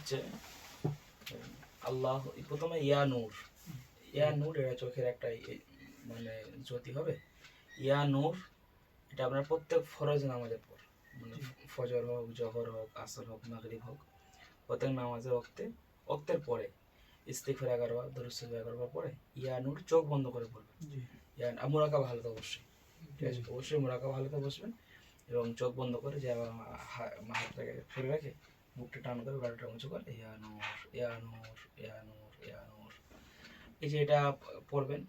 হচ্ছে আল্লাহ প্রথমে ইয়া নূর। ইয়া নূর এটা চোখের একটা মানে জ্যোতি হবে। ইয়া নূর এটা আপনার প্রত্যেক ফরজ নামাজের পর। মানে ফজর হোক জহর হোক আসর হোক মাগরিব হোক প্রত্যেক নামাজের ওক্তে ওক্তের পরে ইস্তিফার এগারো বার দরুসিফ এগারো বার পরে ইয়া নূর চোখ বন্ধ করে পড়বেন ইয়া মোরাকা ভালো তো অবশ্যই। ঠিক আছে? অবশ্যই মোরাকা ভালোতে বসবেন এবং চোখ বন্ধ করে যে হাতটাকে ফেলে রেখে মুখটা টান করে গাড়িটা উঁচু করে। ইয়া নূর ইয়া নূর ইয়া নূর ইয়া নূর এই যে এটা পড়বেন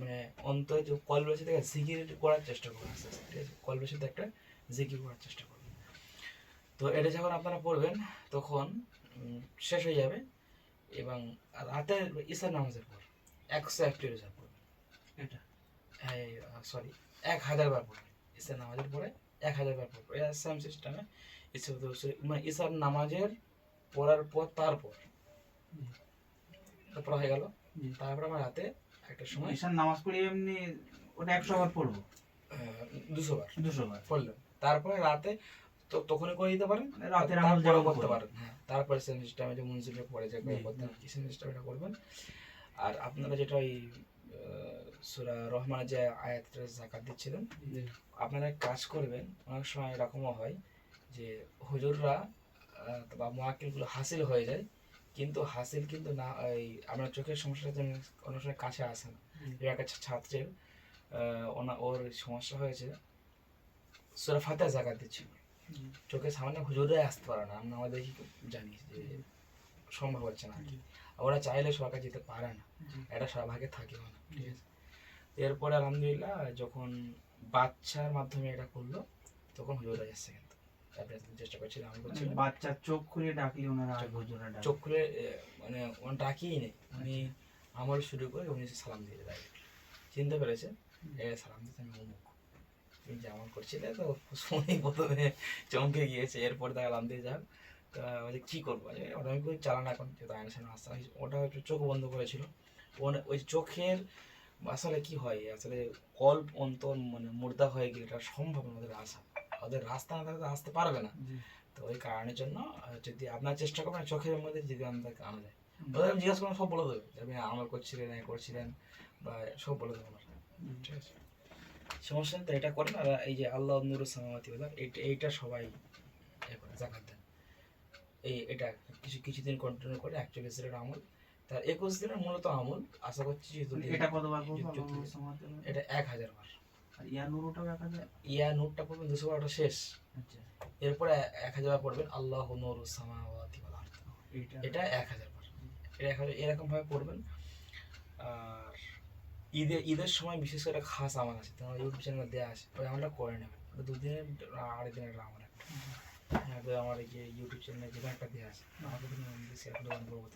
মানে অন্তর যে কলবেশি থেকে জিকির করার চেষ্টা করবেন আস্তে আস্তে ঠিক আছে? কলবেশিতে একটা জিকির করার চেষ্টা করবেন। তো এটা যখন আপনারা পড়বেন তখন শেষ হয়ে যাবে এবং রাতের ঈশার নামাজের পর একশো একটি রোজা পড়বেন এটা? সরি এক হাজার বার পড়বেন ঈশার নামাজের পরে। এক হাজার বার পড়ব। এটা সেম সিস্টেমে ঈশা মানে ঈশার নামাজের পড়ার পর তারপর। তারপর হয়ে গেল। তারপর আমার হাতে একটা সময় ঈশান নামাজ পড়ি এমনি ওটা একশো বার পড়ব। দুশো বার। দুশো বার। পড়লেন তারপরে রাতে তো তখনই করে দিতে পারেন। মানে রাতের আমল করতে পারেন। হ্যাঁ তারপরে সেম সিস্টেমে যে মুন্সিপে পড়ে যে করতে জি। সেম সিস্টেমে করবেন। আর আপনারা যেটা ওই সুরা রহমানের যে আয়াতটা জাকাত দিচ্ছিলেন আপনারা কাজ করবেন অনেক সময় এরকমও হয় যে হুজুররা বা মোয়াক্কিলগুলো হাসিল হয়ে যায় কিন্তু হাসিল কিন্তু না এই আমরা চোখের সমস্যাটা যেন অনেক সময় কাছে আসে না। একটা ছাত্রের ওনা ওর সমস্যা হয়েছে সুরা ফাতে জাকাত দিচ্ছিল। চোখের সামনে হুজুরাই আসতে পারে না আমরা আমাদের জানি যে সম্ভব হচ্ছে না আর কি। ওরা চাইলে সরকার যেতে পারে না। এটা সবাইকে থাকেও না। ঠিক আছে এরপরে আলহামদুলিল্লাহ যখন বাচ্চার মাধ্যমে এটা করল তখন হুজুরা এসছে কিন্তু। চেষ্টা করছিলাম আমি মানে করছিলাম বাচ্চার চোখ খুলে ডাকলে ওনারা চোখ- খুলে মানে ওন ডাকিই নেই। উনি আমল শুরু করে উনি সালাম দিয়ে দেয়। চিনতে পেরেছে? এ সালাম দিতে আমি অমুক। তুমি যে আমল করছিলে তো শুনেই প্রথমে চমকে গিয়েছে। এরপরে দেখলাম দিয়ে যাক। তা বলে কী করব? ওটা আমি চালান এখন যেহেতু আইনের সামনে আসতে ওটা একটু চোখ বন্ধ করেছিল। ওই চোখের আসলে কি হয় আসলে কল্প অন্তর মানে মুর্দা হয়ে গেলে এটা সম্ভব না ওদের আসা ওদের রাস্তা না থাকলে আসতে পারবে না তো ওই কারণের জন্য যদি আপনার চেষ্টা করবেন চোখের মধ্যে যদি আমাদেরকে আনা যায়। ওদের জিজ্ঞেস করবেন সব বলে দেবে আপনি আমল করছিলেন এ করছিলেন বা সব বলে দেবেন ওরা। হুম। ঠিক আছে সমস্যা নেই তো এটা করেন আর এই যে আল্লাহ নুরু সামাওয়াতি ওয়াল আরদ, এইটা সবাই এ করে জাকাত দেন এই এটা কিছু কিছুদিন কন্টিনিউ করে একচল্লিশ দিনের আমল তার একুশ দিনের মূলত আমল। আশা করছি যে যদি এটা কতবার? এটা এক হাজার বার। পড়বেন দুশো বারোটা শেষ। আচ্ছা। এরপরে এক হাজার বার পড়বেন আল্লাহ নুরু এটা এক হাজার বার। এটা এক হাজার এরকম ভাবে পড়বেন। আর ঈদে ঈদের সময় বিশেষ করে খাস আমার আছে। তোমার ইউটিউব চ্যানেলে দেওয়া আছে। ওই আমলটা করে নেবেন। দুদিনের আড়াই দিনের আমার একটা। হ্যাঁ আমার যে ইউটিউব চ্যানেলে যেটা একটা দেওয়া আছে। আমাকে শেয়ার করে করব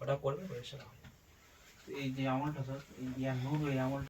ওটা করবে করে সেটা এই যে আমলটা স্যার এই জ্ঞান নূর এই আমলটা